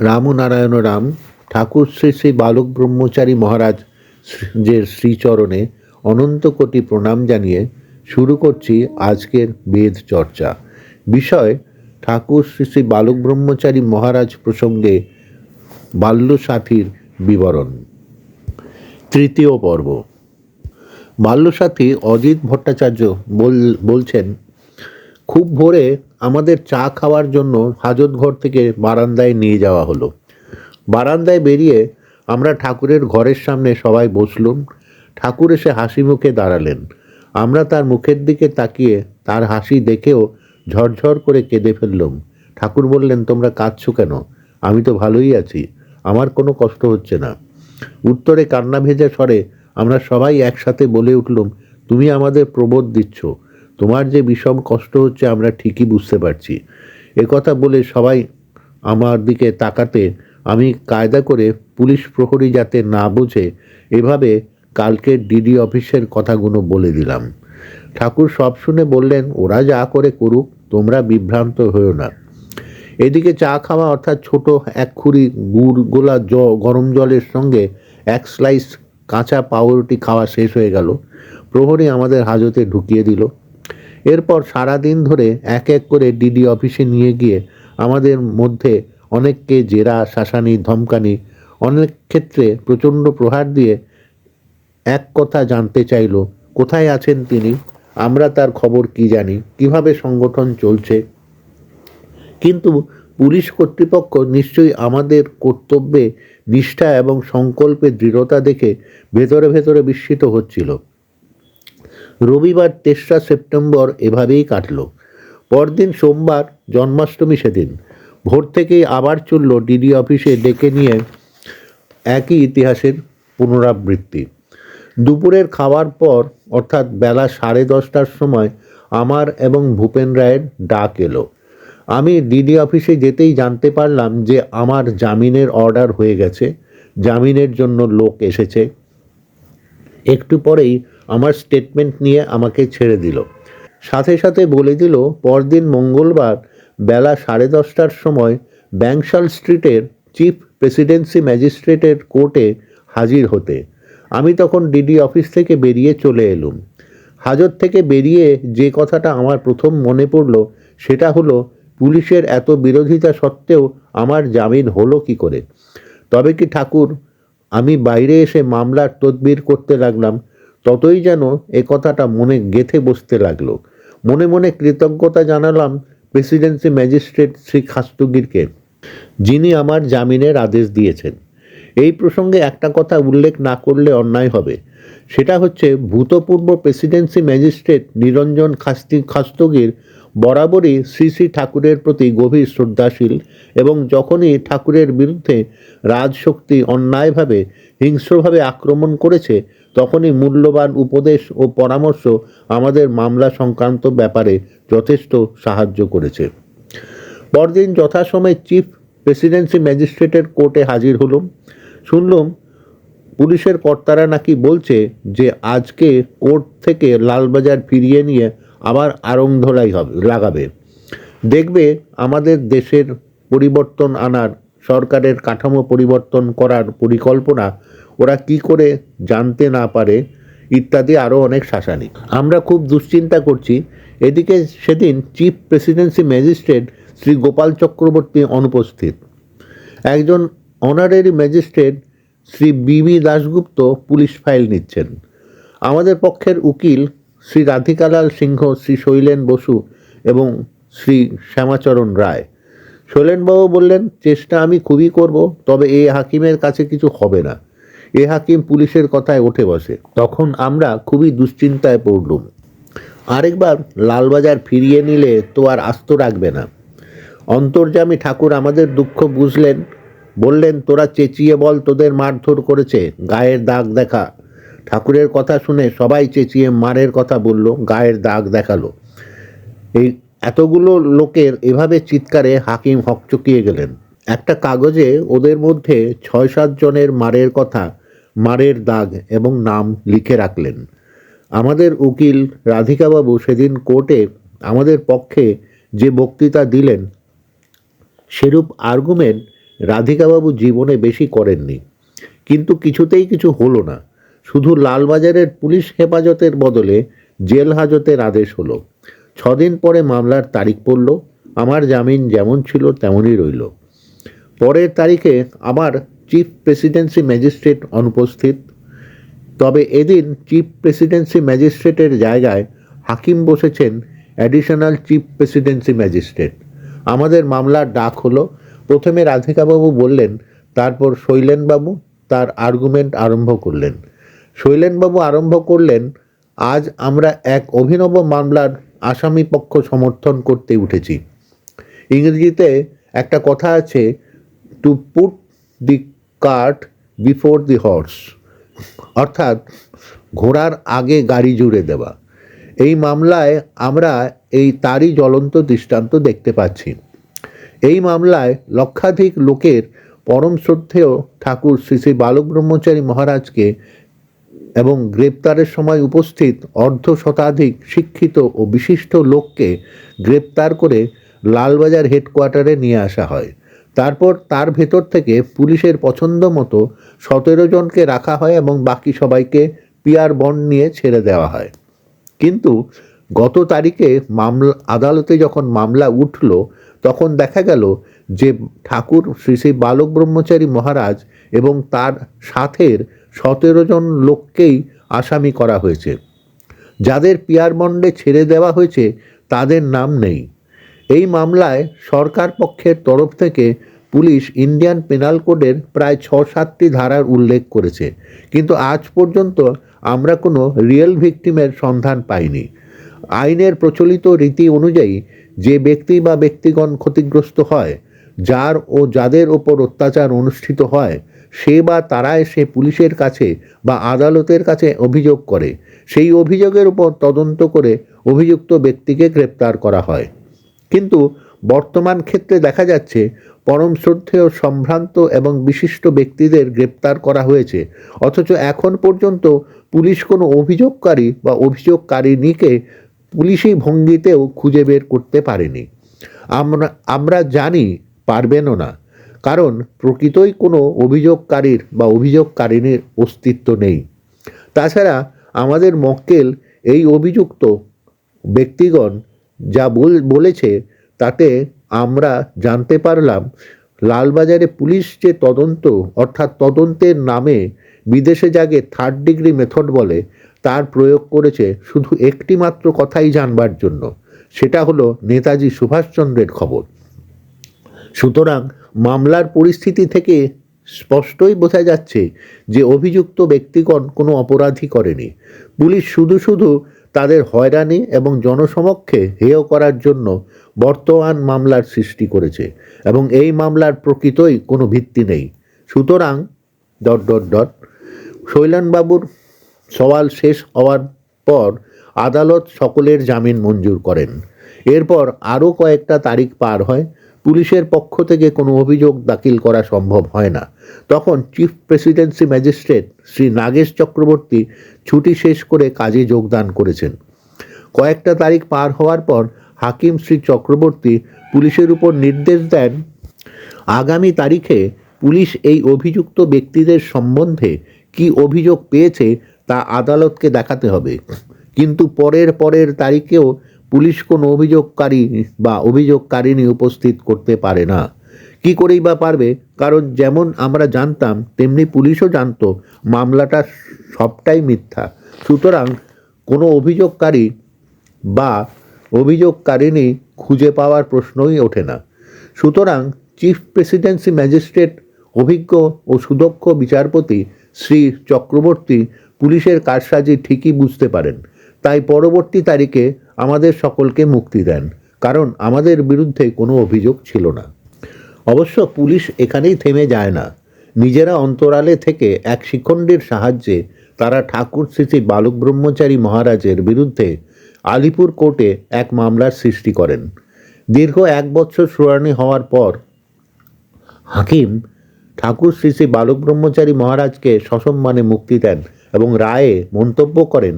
রামনারায়ণ রাম ঠাকুর শ্রী শ্রী বালক ব্রহ্মচারী মহারাজ যে শ্রীচরণে অনন্ত কোটি প্রণাম জানিয়ে শুরু করছি আজকের বেদ চর্চা। বিষয়, ঠাকুর শ্রী শ্রী বালক ব্রহ্মচারী মহারাজ প্রসঙ্গে বাল্যসাথীর বিবরণ। তৃতীয় পর্ব। বাল্যসাথী অজিত ভট্টাচার্য বল- বলছেন, খুব ভোরে আমাদের চা খাওয়ার জন্য হাজত ঘর থেকে বারান্দায় নিয়ে যাওয়া হলো। বারান্দায় বেরিয়ে আমরা ঠাকুরের ঘরের সামনে সবাই বসলুম। ঠাকুর এসে হাসি মুখে দাঁড়ালেন। আমরা তার মুখের দিকে তাকিয়ে তার হাসি দেখেও ঝরঝর করে কেঁদে ফেললুম। ঠাকুর বললেন, তোমরা কাঁদছো কেন? আমি তো ভালোই আছি। আমার কোনো কষ্ট হচ্ছে না। উত্তরে কান্না ভেজা স্বরে আমরা সবাই একসাথে বলে উঠলুম, তুমি আমাদের প্রবোধ দিচ্ছ। তোমার যে বিষম কষ্ট হচ্ছে, আমরা ঠিকই বুঝতে পারছি। কথা বলে সবাই আমার দিকে তাকাতে আমি কায়দা করে পুলিশ প্রহরী যাতে না বোঝে, এভাবে কালকের ডিডি অফিসের কথাগুলো বলে দিলাম। ঠাকুর সব শুনে বললেন, ওরা যা করে করুক, তোমরা বিভ্রান্ত হয়েও না। এদিকে চা খাওয়া অর্থাৎ ছোট এক খুরি গুড় গোলা জ, গরম জলের সঙ্গে এক স্লাইস কাঁচা পাউরুটি খাওয়া শেষ হয়ে গেল। প্রহরী আমাদের হাজতে ঢুকিয়ে দিল। এরপর সারা দিন ধরে এক এক করে ডিডি অফিসে নিয়ে গিয়ে আমাদের মধ্যে অনেককে জেরা, শাসানি, ধমকানি, অনেক ক্ষেত্রে প্রচণ্ড প্রহার দিয়ে এক কথা জানতে চাইলো, কোথায় আছেন তিনি? আমরা তার খবর কি জানি? কীভাবে সংগঠন চলছে? কিন্তু পুলিশ কর্তৃপক্ষ নিশ্চয়ই আমাদের কর্তব্যে, নিষ্ঠা এবং সংকল্পে দৃঢ়তা দেখে ভেতরে ভেতরে বিস্মিত হচ্ছিল। রবিবার তেসরা সেপ্টেম্বর এভাবেই কাটল। পরদিন সোমবার জন্মাষ্টমী সেদিন। ভোর থেকেই আবার চলল ডিডি অফিসে ডেকে নিয়ে একই ইতিহাসের পুনরাবৃত্তি। দুপুরের খাওয়ার পর, অর্থাৎ বেলা সাড়ে দশটার সময়, আমার এবং ভূপেন রায়ের ডাক এলো। আমি ডিডি অফিসে যেতেই জানতে পারলাম যে আমার জামিনের অর্ডার হয়ে গেছে। জামিনের জন্য লোক এসেছে। একটু পরেই আমার স্টেটমেন্ট নিয়ে আমাকে ছেড়ে দিল। সাথে সাথে বলে দিল, পরদিন মঙ্গলবার বেলা সাড়ে দশটার সময় ব্যাংশাল স্ট্রিটের চিফ প্রেসিডেন্সি ম্যাজিস্ট্রেটের কোর্টে হাজির হতে। আমি তখন ডিডি অফিস থেকে বেরিয়ে চলে এলুম। হাজত থেকে বেরিয়ে যে কথাটা আমার প্রথম মনে পড়ল, সেটা হলো, পুলিশের এত বিরোধিতা সত্ত্বেও আমার জামিন হলো কি করে? তবে কি ঠাকুর, আমি বাইরে এসে মামলার তদবির করতে লাগলাম ততই যেন এ কথাটা মনে গেথে বসতে লাগল। মনে মনে কৃতজ্ঞতা জানালাম প্রেসিডেন্সি ম্যাজিস্ট্রেট শ্রী খাস্তগিরকে, যিনি আমার জামিনের আদেশ দিয়েছেন। এই প্রসঙ্গে একটা কথা উল্লেখ না করলে অন্যায় হবে। সেটা হচ্ছে, ভূতপূর্ব প্রেসিডেন্সি ম্যাজিস্ট্রেট নিরঞ্জন খাস্তি খাস্তগির বরাবরই শ্রী শ্রী ঠাকুরের প্রতি গভীর শ্রদ্ধাশীল এবং যখনই ঠাকুরের বিরুদ্ধে রাজশক্তি অন্যায়ভাবে, হিংস্রভাবে আক্রমণ করেছে তখনই মূল্যবান উপদেশ ও পরামর্শ আমাদের মামলা সংক্রান্ত ব্যাপারে যথেষ্ট সাহায্য করেছে। পরদিন যথাসময়ে চিফ প্রেসিডেন্সি ম্যাজিস্ট্রেটের কোর্টে হাজির হলুম। শুনলাম, পুলিশের কর্তারা নাকি বলছে যে আজকে কোর্ট থেকে লালবাজার ফিরিয়ে নিয়ে আবার আরংধলাই হবে, লাগাবে। দেখবে আমাদের দেশের পরিবর্তন আনার সরকারের কাঠামো পরিবর্তন করার পরিকল্পনা, ওরা কি করে জানতে না পারে, ইত্যাদি আরও অনেক শাসানি আমরা খুব দুশ্চিন্তা করছি। এদিকে সেদিন chief presidency magistrate Shri Gopal Chakraborty অনুপস্থিত। একজন অনারারি ম্যাজিস্ট্রেট শ্রী বিবি দাশগুপ্ত পুলিশ ফাইল নিচ্ছেন। আমাদের পক্ষের উকিল শ্রী রাধিকালাল সিংহ, শ্রী শৈলেন বসু এবং শ্রী শ্যামাচরণ রায়। শৈলেনবাবু বললেন, চেষ্টা আমি খুবই করব, তবে এ হাকিমের কাছে কিছু হবে না। এ হাকিম পুলিশের কথায় ওঠে বসে। তখন আমরা খুবই দুশ্চিন্তায় পড়লুম। আরেকবার লালবাজার ফিরিয়ে নিলে তো আর আস্ত রাখবে না। অন্তর্যামী ঠাকুর আমাদের দুঃখ বুঝলেন, বললেন, তোরা চেঁচিয়ে বল, তোদের মারধর করেছে, গায়ের দাগ দেখা। ঠাকুরের কথা শুনে সবাই চেঁচিয়ে মারের কথা বলল, গায়ের দাগ দেখাল। এই এতগুলো লোকের এভাবে চিৎকারে হাকিম হকচকিয়ে গেলেন। একটা কাগজে ওদের মধ্যে ছয় সাত জনের মারের কথা, মারের দাগ এবং নাম লিখে রাখলেন। আমাদের উকিল রাধিকাবাবু সেদিন কোর্টে আমাদের পক্ষে যে বক্তৃতা দিলেন, সেরূপ আর্গুমেন্ট রাধিকাবাবু জীবনে বেশি করেননি। কিন্তু কিছুতেই কিছু হলো না। শুধু লালবাজারের পুলিশ হেফাজতের বদলে জেল হাজতের আদেশ হলো। ছদিন পরে মামলার তারিখ পড়ল, আমার জামিন যেমন ছিল তেমনই রইল। পরের তারিখে আবার চিফ প্রেসিডেন্সি ম্যাজিস্ট্রেট অনুপস্থিত। তবে এদিন চিফ প্রেসিডেন্সি ম্যাজিস্ট্রেটের জায়গায় হাকিম বসেছেন অ্যাডিশনাল চিফ প্রেসিডেন্সি ম্যাজিস্ট্রেট আমাদের মামলার ডাক হলো, প্রথমে রাধিকাবাবু বললেন, তারপর শৈলেনবাবু তার আর্গুমেন্ট আরম্ভ করলেন। শৈলেনবাবু আরম্ভ করলেন, আজ আমরা এক অভিনব মামলার আসামি পক্ষ সমর্থন করতে উঠেছি। ইংরেজিতে একটা কথা আছে to put the cart before the horse অর্থাৎ, ঘোড়ার আগে গাড়ি জুড়ে দেওয়া। এই মামলায় আমরা এই তারই জ্বলন্ত দৃষ্টান্ত দেখতে পাচ্ছি। এই মামলায় লক্ষাধিক লোকের পরম শ্রদ্ধেয় ঠাকুর শ্রী শ্রী বালক ব্রহ্মচারী মহারাজকে এবং গ্রেপ্তারের সময় উপস্থিত অর্ধ শতাধিক শিক্ষিত ও বিশিষ্ট লোককে গ্রেপ্তার করে লালবাজার হেডকোয়ার্টারে নিয়ে আসা হয়। তারপর তার ভেতর থেকে পুলিশের পছন্দ মতো সতেরো জনকে রাখা হয় এবং বাকি সবাইকে পিয়ার বন্ড নিয়ে ছেড়ে দেওয়া হয়। কিন্তু গত তারিখে মামলা, আদালতে যখন মামলা উঠল, তখন দেখা গেল যে ঠাকুর শ্রী শ্রী বালক ব্রহ্মচারী মহারাজ এবং তার সাথের সতেরো জন লোককেই আসামি করা হয়েছে। যাদের পিয়ার বন্ডে ছেড়ে দেওয়া হয়েছে, তাদের নাম নেই। এই মামলায় সরকার পক্ষের তরফ থেকে পুলিশ ইন্ডিয়ান পেনাল কোডের প্রায় ছ সাতটি ধারার উল্লেখ করেছে। কিন্তু আজ পর্যন্ত আমরা কোনো রিয়েল ভিকটিমের সন্ধান পাইনি। আইনের প্রচলিত রীতি অনুযায়ী যে ব্যক্তি বা ব্যক্তিগণ ক্ষতিগ্রস্ত হয়, যার ও যাদের ওপর অত্যাচার অনুষ্ঠিত হয় সে বা তারা এসে পুলিশের কাছে বা আদালতের কাছে অভিযোগ করে। সেই অভিযোগের উপর তদন্ত করে অভিযুক্ত ব্যক্তিকে গ্রেপ্তার করা হয়। কিন্তু বর্তমান ক্ষেত্রে দেখা যাচ্ছে, পরম শ্রদ্ধেয় সম্ভ্রান্ত এবং বিশিষ্ট ব্যক্তিদের গ্রেপ্তার করা হয়েছে। অথচ এখন পর্যন্ত পুলিশ কোনো অভিযোগকারী বা অভিযোগকারিণীকে পুলিশি ভঙ্গিতেও খুঁজে বের করতে পারেনি। আমরা আমরা জানি পারবেনও না। কারণ প্রকৃতই কোনো অভিযোগকারীর বা অভিযোগকারিণীর অস্তিত্ব নেই। তাছাড়া আমাদের মক্কেল এই অভিযুক্ত ব্যক্তিগণ যা বল- বলেছে তাতে আমরা জানতে পারলাম, লালবাজারে পুলিশ যে তদন্ত, অর্থাৎ তদন্তের নামে বিদেশে যাকে থার্ড ডিগ্রি মেথড বলে, তার প্রয়োগ করেছে শুধু একটি মাত্র কথাই জানবার জন্য, সেটা হলো নেতাজি সুভাষচন্দ্রের খবর। সুতরাং মামলার পরিস্থিতি থেকে স্পষ্টই বোঝা যাচ্ছে যে অভিযুক্ত ব্যক্তিগণ কোনো অপরাধী করেনি। পুলিশ শুধু শুধু তাদের হয়রানি এবং জনসমক্ষে হেয় করার জন্য বর্তমান মামলার সৃষ্টি করেছে এবং এই মামলার প্রকৃতই কোনো ভিত্তি নেই। সুতরাং ডট ডট ডট, শৈলানবাবুর সওয়াল শেষ হওয়ার পর আদালত সকলের জামিন মঞ্জুর করেন। এরপর আরও কয়েকটা তারিখ পার হয়। পুলিশের পক্ষ থেকে কোনো অভিযোগ দাখিল করা সম্ভব হয় না। তখন chief presidency magistrate Shri Nagesh Chakraborty ছুটি শেষ করে কাজে যোগদান করেছেন। কয়েকটা তারিখ পার হওয়ার পর হাকিম শ্রী চক্রবর্তী পুলিশের উপর নির্দেশ দেন, আগামী তারিখে পুলিশ এই অভিযুক্ত ব্যক্তিদের সম্বন্ধে কি অভিযোগ পেয়েছে তা আদালতকে দেখাতে হবে। কিন্তু পরের পরের তারিখেও পুলিশ কোনো অভিযোগকারী বা অভিযোগকারিণী উপস্থিত করতে পারে না। কি করেই বা পারবে? কারণ যেমন আমরা জানতাম, তেমনি পুলিশও জানতো, মামলাটা সবটাই মিথ্যা। সুতরাং কোনো অভিযোগকারী বা অভিযোগকারিণী খুঁজে পাওয়ার প্রশ্নই ওঠে না। সুতরাং চিফ প্রেসিডেন্সি ম্যাজিস্ট্রেট, অভিজ্ঞ ও সুদক্ষ বিচারপতি শ্রী চক্রবর্তী পুলিশের কারসাজি ঠিকই বুঝতে পারেন। তাই পরবর্তী তারিখে আমাদের সকলকে মুক্তি দেন, কারণ আমাদের বিরুদ্ধে কোনো অভিযোগ ছিল না। অবশ্য পুলিশ এখানেই থেমে যায় না। নিজেরা অন্তরালে থেকে এক শিখণ্ডের সাহায্যে তারা ঠাকুর শ্রী বালক ব্রহ্মচারী মহারাজের বিরুদ্ধে আলিপুর কোর্টে এক মামলার সৃষ্টি করেন। দীর্ঘ এক বছর শুনানি হওয়ার পর হাকিম ঠাকুর শ্রী শ্রী বালক ব্রহ্মচারী মহারাজকে সসম্মানে মুক্তি দেন এবং রায়ে মন্তব্য করেন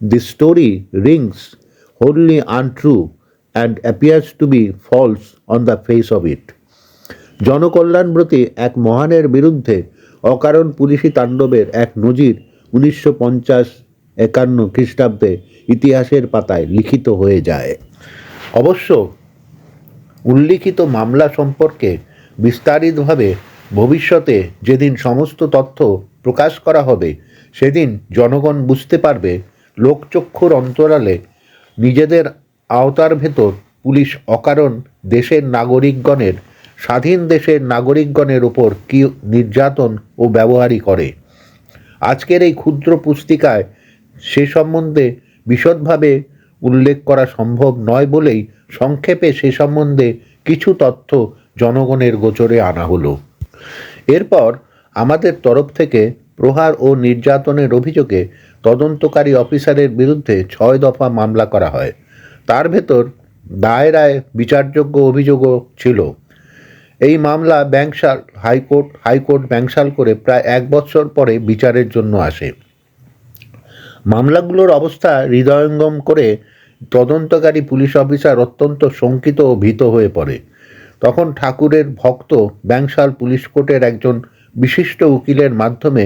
the story rings wholly untrue and appears to be false on the face of it জনকল্যাণব্রতী এক মহানের বিরুদ্ধে অকারণ পুলিশি তাণ্ডবের এক নজির উনিশশো পঞ্চাশ একান্ন খ্রিস্টাব্দে ইতিহাসের পাতায় লিখিত হয়ে যায়। অবশ্য উল্লিখিত মামলা সম্পর্কে বিস্তারিতভাবে ভবিষ্যতে যেদিন সমস্ত তথ্য প্রকাশ করা হবে, সেদিন জনগণ বুঝতে পারবে লোকচক্ষুর অন্তরালে নিজেদের আওতার ভেতর পুলিশ অকারণ দেশের নাগরিকগণের, স্বাধীন দেশের নাগরিকগণের ওপর কি নির্যাতন ও ব্যবহারই করে। আজকের এই ক্ষুদ্র পুস্তিকায় সে সম্বন্ধে বিশদভাবে উল্লেখ করা সম্ভব নয় বলেই সংক্ষেপে সে সম্বন্ধে কিছু তথ্য জনগণের গোচরে আনা হলো। এরপর আমাদের তরফ থেকে প্রহার ও নির্যাতনের অভিযোগে তদন্তকারী অফিসারের বিরুদ্ধে ছয় দফা মামলা করা হয়। তার ভেতর দায়রায় বিচারযোগ্য অভিযোগও ছিল। এই মামলা ব্যাংশাল হাইকোর্ট হাইকোর্ট ব্যাংশাল করে প্রায় এক বছর পরে বিচারের জন্য আসে। মামলাগুলোর অবস্থা হৃদয়ঙ্গম করে তদন্তকারী পুলিশ অফিসার অত্যন্ত শঙ্কিত ও ভীত হয়ে পড়ে। তখন ঠাকুরের ভক্ত ব্যাংশাল পুলিশ কোর্টের একজন বিশিষ্ট উকিলের মাধ্যমে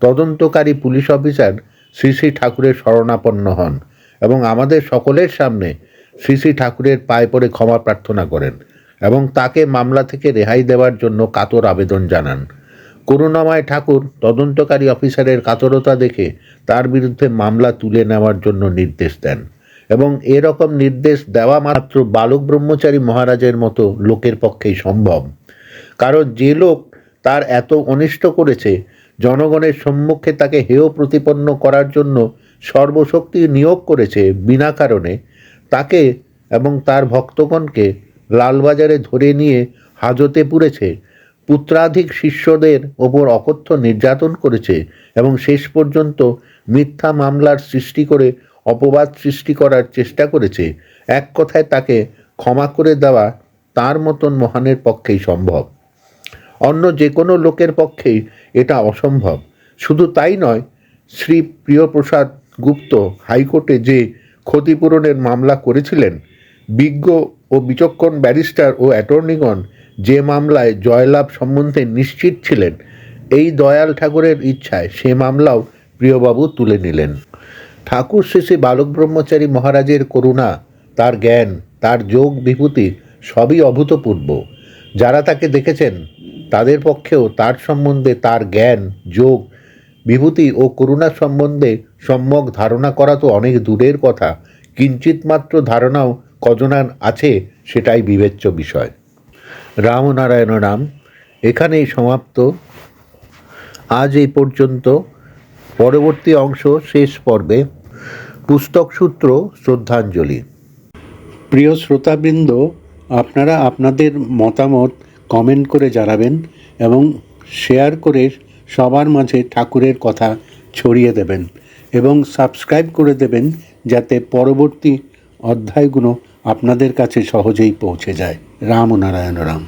তদন্তকারী পুলিশ অফিসার শ্রী শ্রী ঠাকুরের শরণাপন্ন হন এবং আমাদের সকলের সামনে শ্রী শ্রী ঠাকুরের পায়ে পড়ে ক্ষমা প্রার্থনা করেন এবং তাকে মামলা থেকে রেহাই দেওয়ার জন্য কাতর আবেদন জানান। করুণাময় ঠাকুর তদন্তকারী অফিসারের কাতরতা দেখে তার বিরুদ্ধে মামলা তুলে নেওয়ার জন্য নির্দেশ দেন এবং এরকম নির্দেশ দেওয়া মাত্র বালক ব্রহ্মচারী মহারাজের মতো লোকের পক্ষেই সম্ভব। কারণ যে লোক তার এত অনিষ্ট করেছে জনগণের সম্মুখে তাকে হেয় প্রতিপন্ন করার জন্য সর্বশক্তি নিয়োগ করেছে বিনা কারণে। তাকে এবং তার ভক্তগণকে লালবাজারে ধরে নিয়ে হাজতে পুরেছে পুত্রাধিক শিষ্যদের ওপর অকথ্য নির্যাতন করেছে এবং শেষ পর্যন্ত মিথ্যা মামলার সৃষ্টি করে অপবাদ সৃষ্টি করার চেষ্টা করেছে। এক কথায় তাকে ক্ষমা করে দেওয়া তার মতন মহানের পক্ষেই সম্ভব। অন্য যে কোনো লোকের পক্ষেই এটা অসম্ভব। শুধু তাই নয়, শ্রী প্রিয়প্রসাদ গুপ্ত হাইকোর্টে যে ক্ষতিপূরণের মামলা করেছিলেন, বিজ্ঞ ও বিচক্ষণ ব্যারিস্টার ও অ্যাটর্নিগণ যে মামলায় জয়লাভ সম্বন্ধে নিশ্চিত ছিলেন, এই দয়াল ঠাকুরের ইচ্ছায় সে মামলাও প্রিয়বাবু তুলে নিলেন। ঠাকুর শ্রী বালক ব্রহ্মচারী মহারাজের করুণা, তার জ্ঞান, তার যোগ বিভূতি সবই অভূতপূর্ব। যারা তাকে দেখেছেন তাদের পক্ষেও তার সম্বন্ধে তার জ্ঞান, যোগ, বিভূতি ও করুণা সম্বন্ধে সম্যক ধারণা করা তো অনেক দূরের কথা। কিঞ্চিত মাত্র ধারণাও কজনার আছে সেটাই বিবেচ্য বিষয়। রামনারায়ণ নাম এখানেই সমাপ্ত। আজ এই পর্যন্ত। পরবর্তী অংশ শেষ পর্বে। পুস্তক সূত্র শ্রদ্ধাঞ্জলি। প্রিয় শ্রোতাবৃন্দ, আপনারা আপনাদের মতামত কমেন্ট করে জানাবেন এবং শেয়ার করে সবার মাঝে ঠাকুরের কথা ছড়িয়ে দেবেন এবং সাবস্ক্রাইব করে দেবেন যাতে পরবর্তী অধ্যায়গুলো আপনাদের কাছে সহজেই পৌঁছে যায়। রাম ও নারায়ণ রাম।